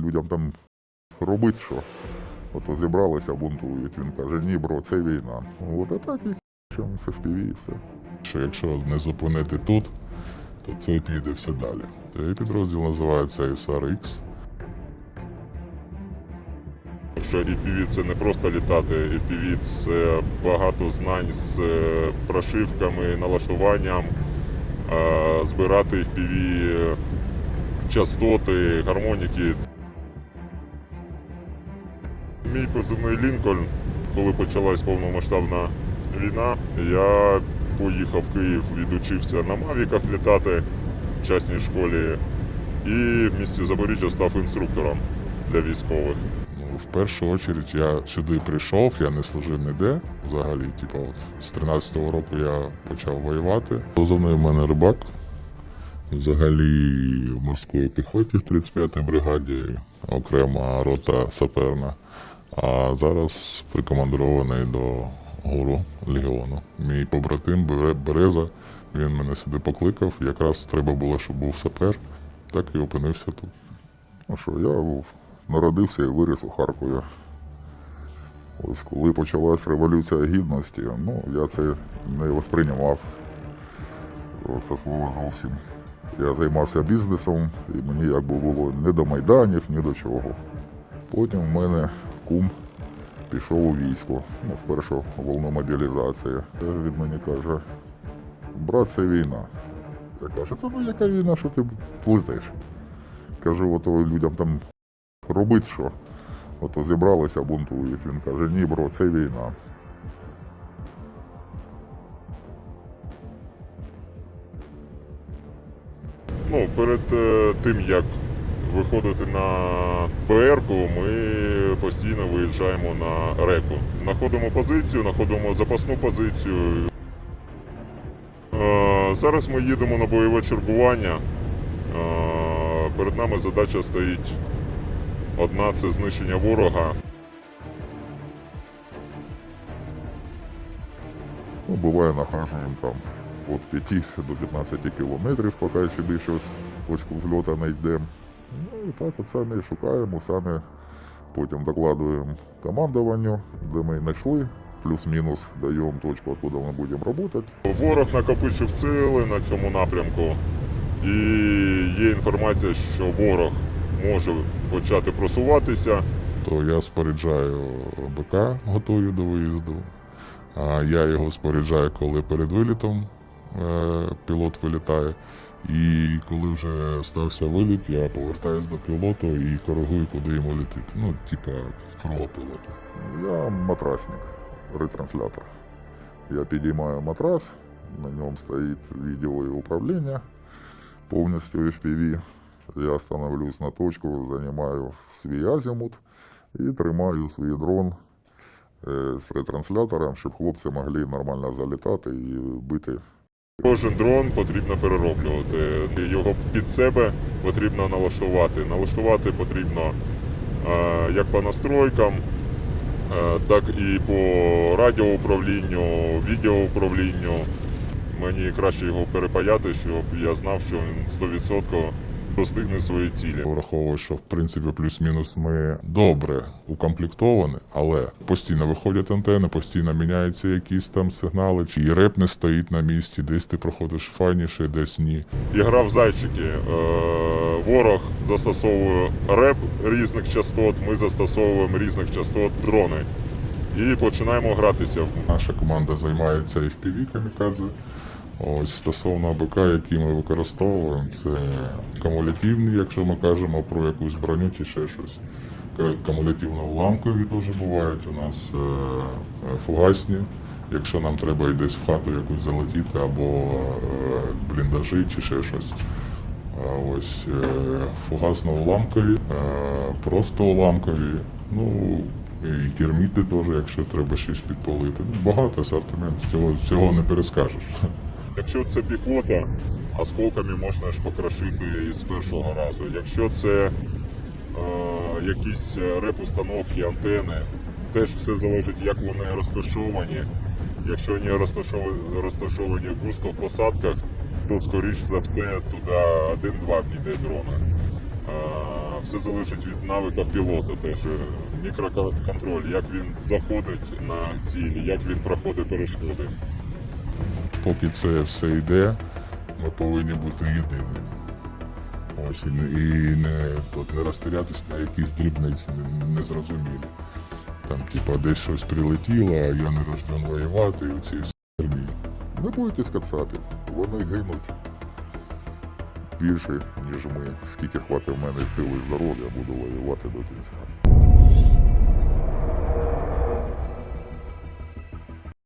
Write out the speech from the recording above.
людям там робити що. Ото зібралися, бунтують. Він каже, ні, бро, це війна. От а так і що це FPV і все. Що якщо не зупинити тут, то це піде все далі. Цей підрозділ називається SRX. Що EPV це не просто літати, EPV це багато знань з е, прошивками, налаштуванням, збирати FPV частоти, гармоніки. Мій позивний Лінкольн, коли почалась повномасштабна війна, я поїхав в Київ, відучився на Мавіках літати в частній школі і в місті Запоріжжя став інструктором для військових. Ну, в першу чергу я сюди прийшов, я не служив ніде. Взагалі, типу, от з 13-го року я почав воювати. Позивний в мене рибак. Взагалі в морської піхоті в 35-й бригаді, окрема рота саперна. А зараз прикомандирований до гуру Легіону. Мій побратим Береза, він мене сюди покликав. Якраз треба було, щоб був сапер. Так і опинився тут. Ну що, я був, народився і виріс у Харкові. Ось коли почалась Революція Гідності, ну я це не восприймав це слово зовсім. Я займався бізнесом, і мені якби було не до майданів, ні до чого. Потім в мене кум пішов у військо, в першу волну мобілізації. Він мені каже, брат, це війна. Я кажу, це ну яка війна, що ти плетеш? Кажу, ото людям там робити що. Ото зібралися, бунтують. Він каже, ні, бро, це війна. Ну, перед е, тим, як виходити на ПР-ку, ми постійно виїжджаємо на реку. Знаходимо позицію, знаходимо запасну позицію. Е, Зараз ми їдемо на бойове чергування. Е, Перед нами задача стоїть одна це знищення ворога. Ну, буває нахажуємо там від 5 до 15 кілометрів, поки собі щось точку взльоту знайдемо. Ну і так от самі шукаємо, самі потім докладуємо командуванню, де ми знайшли, плюс-мінус даємо точку, откуда ми будемо працювати. Ворог накопичив сили на цьому напрямку, і є інформація, що ворог може почати просуватися. то я споряджаю БК, готую до виїзду. А я його споряджаю, коли перед вилітом е, пілот вилітає. І коли вже стався виліт, я повертаюсь до пілоту і коригую, куди йому летіти. Ну, типа крова пілота. Я матрасник, ретранслятор. Я підіймаю матрас, на ньому стоїть відео і управління повністю FPV. Я становлюсь на точку, займаю свій азімут і тримаю свій дрон е, з ретранслятором, щоб хлопці могли нормально залітати і бити. Кожен дрон потрібно перероблювати. Його під себе потрібно налаштувати. Налаштувати потрібно е, як по настройкам, е, так і по радіоуправлінню, відеоуправлінню. Мені краще його перепаяти, щоб я знав, що він 100% достигне своєї цілі. Враховую, що в принципі плюс-мінус ми добре укомплектовані, але постійно виходять антени, постійно міняються якісь там сигнали, чи і реп не стоїть на місці, десь ти проходиш файніше, десь ні. Ігра в зайчики. Е, Ворог застосовує реп різних частот, ми застосовуємо різних частот дрони. І починаємо гратися. Наша команда займається FPV камікадзе. Ось стосовно АБК, які ми використовуємо, це кумулятивні, якщо ми кажемо про якусь броню чи ще щось. Ка- Кумулятивно-уламкові теж бувають у нас е, е, фугасні. Якщо нам треба і десь в хату якусь залетіти, або е, бліндажі чи ще щось. Ось фугасно-уламкові, е, просто уламкові. Ну і керміти теж, якщо треба щось підпалити. Ну, багато асортимент, цього, цього не перескажеш. Якщо це піхота, осколками можна ж покрошити із першого разу. Якщо це е, якісь реп-установки, антени, теж все залежить, як вони розташовані. Якщо вони розташовані, густо в посадках, то скоріш за все туди один-два піде дрона. Е, все залежить від навика пілота. Теж е, мікроконтроль, як він заходить на цілі, як він проходить перешкоди. Поки це все йде, ми повинні бути єдиними. Ось і не, і не, тут, не розтерятись на якісь дрібниці не- незрозумілі. Там, типа, десь щось прилетіло, а я не рожден воювати, і оці всі херні. Не бойтесь кацапів, вони гинуть більше, ніж ми. Скільки хватить в мене сил і здоров'я, буду воювати до кінця.